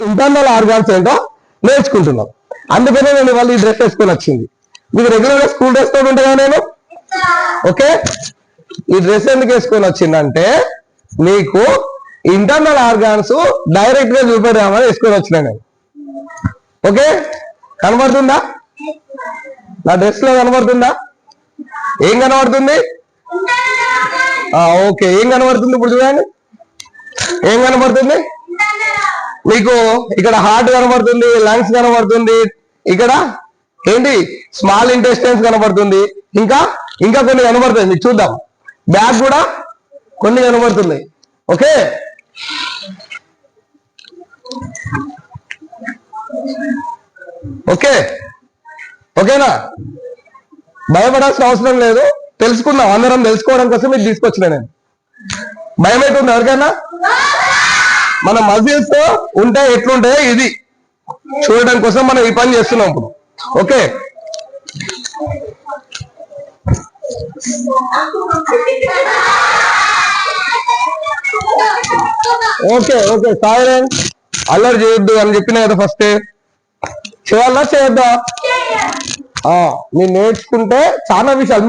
Internal organs ఏంటో నేర్చుకుంటున్నాం. అందుకనే నేను వాళ్ళు ఈ డ్రెస్ వేసుకొని వచ్చింది. మీకు రెగ్యులర్గా స్కూల్ డ్రెస్ తోటి నేను? ఓకే? ఈ డ్రెస్ ఎందుకు వేసుకొని వచ్చిందంటే మీకు ఇంటర్నల్ ఆర్గాన్స్ డైరెక్ట్గా చూపెడదామని వేసుకొని వచ్చిన నేను. ఓకే? కనబడుతుందా? నా డ్రెస్లో కనబడుతుందా? ఏం కనబడుతుంది? ఓకే. ఏం కనబడుతుంది ఇప్పుడు చూడండి. ఏం కనబడుతుంది? మీకు ఇక్కడ హార్ట్ కనబడుతుంది లంగ్స్ కనబడుతుంది. ఇక్కడ ఏంటి? స్మాల్ ఇంటెస్టైన్స్ కనబడుతుంది. ఇంకా ఇంకా కొన్ని కనబడుతుంది. మీకు చూద్దాం. బ్యాక్ కూడా కొన్ని కనబడుతుంది. ఓకే ఓకే ఓకేనా భయపడాల్సిన అవసరం లేదు. తెలుసుకుందాం. అందరం తెలుసుకోవడం కోసం మీరు తీసుకొచ్చిన నేను. భయం అవుతుంది ఎవరికైనా? మన మజిల్స్తో ఉంటే ఎట్లుంటాయో ఇది. చూడడం కోసం మనం ఈ పని చేస్తున్నాం ఇప్పుడు. ఓకే? Okay okay. సాయిరెంట్ అల్లరి చేయొద్దు అని చెప్పిన కదా ఫస్ట్ చేయాలా చేయొద్దా? ఆ, మీరు నేర్చుకుంటే చాలా విషయాలు.